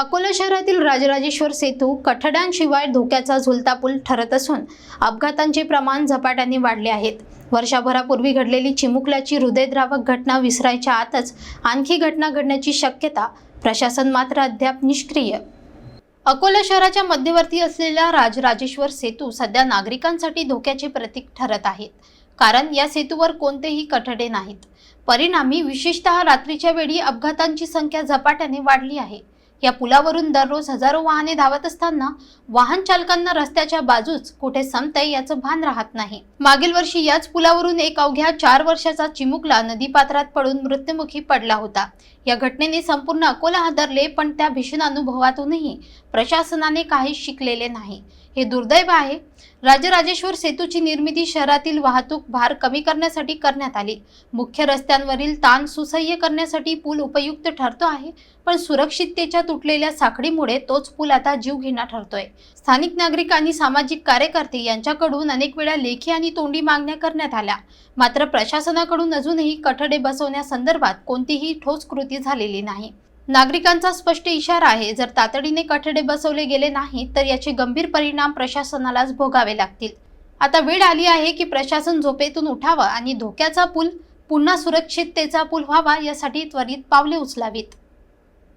अकोला शहरातील राजराजेश्वर सेतू कठड्यांशिवाय धोक्याचा झुलता पूल ठरत असून अपघातांचे प्रमाण झपाट्याने वाढले आहेत. वर्षभरापूर्वी घडलेली चिमुकल्याची हृदयद्रावक घटना विसरायच्या आतच आणखी घटना घडण्याची शक्यता प्रशासन मात्र अद्याप निष्क्रिय. अकोला शहराच्या मध्यवर्ती असलेला राजराजेश्वर सेतू सध्या नागरिकांसाठी धोक्याचे प्रतीक ठरत आहेत. कारण या सेतूवर कोणतेही कठडे नाहीत. परिणामी विशेषतः रात्रीच्या वेळी अपघातांची संख्या झपाट्याने वाढली आहे. या पुलावरून दररोज हजारो वाहने धावत असताना वाहन चालकांना रस्त्याच्या बाजूच कुठे संपतंय याचं भान राहत नाही. मागील वर्षी याच पुलावरून एक अवघ्या चार वर्षाचा चिमुकला नदीपात्रात पडून मृत्युमुखी पडला होता. या घटनेने संपूर्ण अकोला हादरले पण त्या भीषण अनुभवातूनही प्रशासनाने काही शिकलेले नाही. हे दुर्दैव आहे. राजराजेश्वर सेतूची निर्मिती शहरातील वाहतूक भार कमी करण्यासाठी करण्यात आली. मुख्य रस्त्यांवरील ताण सुसह्य करण्यासाठी पूल उपयुक्त ठरतो आहे पण सुरक्षिततेच्या तुटलेल्या साखळीमुळे तोच पूल आता जीवघेणा ठरतोय. स्थानिक नागरिक आणि सामाजिक कार्यकर्ते यांच्याकडून अनेक वेळा लेखी आणि तोंडी मागण्या करण्यात आल्या. मात्र प्रशासनाकडून अजूनही कठडे बसवण्यासंदर्भात कोणतीही ठोस कृती झालेली नाही. नागरिकांचा स्पष्ट इशारा आहे जर तातडीने कठडे बसवले गेले नाही तर याचे गंभीर परिणाम प्रशासनालाच भोगावे लागतील. आता वेळ आली आहे की प्रशासन झोपेतून उठावं आणि धोक्याचा पूल पुन्हा सुरक्षिततेचा पूल व्हावा यासाठी त्वरित पावले उचलावीत.